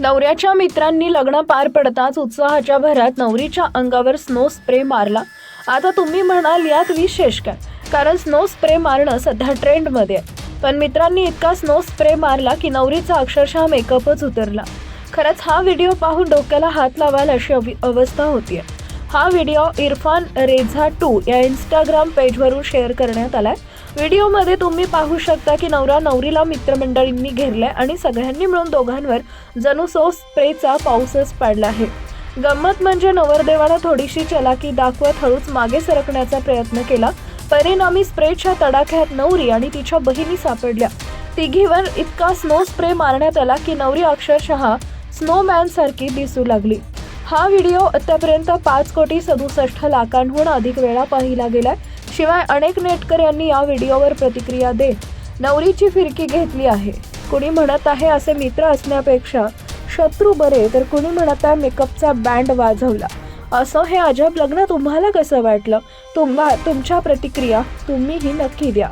नवऱ्याच्या मित्रांनी लग्न पार पडताच उत्साहाच्या भरात नवरीच्या अंगावर स्नो स्प्रे मारला. आता तुम्ही म्हणाल यात विशेष काय? कारण स्नो स्प्रे मारणं सध्या ट्रेंडमध्ये आहे. पण मित्रांनी इतका स्नो स्प्रे मारला की नवरीचा अक्षरशः मेकअपच उतरला. खरंच हा व्हिडिओ पाहून डोक्याला हात लावाल अशी अवस्था होतीये. हा व्हिडिओ इरफान रेझा टू या इंस्टाग्राम पेजवरून शेअर करण्यात आलाय. व्हिडिओमध्ये तुम्ही पाहू शकता की नवरा नवरीला मित्रमंडळींनी घेरलाय आणि सगळ्यांनी मिळून दोघांवर जणू सो स्प्रेचा पाऊसच पाडला आहे. गंमत म्हणजे नवरदेवाला थोडीशी चलाकी दाखवत हळूच मागे सरकण्याचा प्रयत्न केला. परिणामी स्प्रेच्या तडाख्यात नवरी आणि तिच्या बहिणी सापडल्या. तिघीवर इतका स्नो स्प्रे मारण्यात आला की नवरी अक्षरशः स्नोमॅन सारखी दिसू लागली. हा व्हिडिओ आतापर्यंत पाच कोटी सदुसष्ट लाखांहून अधिक वेळा पाहिला गेलाय. शिवाय अनेक नेटकर यांनी या व्हिडिओवर प्रतिक्रिया देत नवरीची फिरकी घेतली आहे. कुणी म्हणत आहे असे मित्र असण्यापेक्षा शत्रू बरे तर कुणी म्हणत आहे मेकअपचा बँड वाजवला. असं हे अजब लग्न तुम्हाला कसं वाटलं? तुम्हा तुमच्या प्रतिक्रिया तुम्हीही नक्की द्या.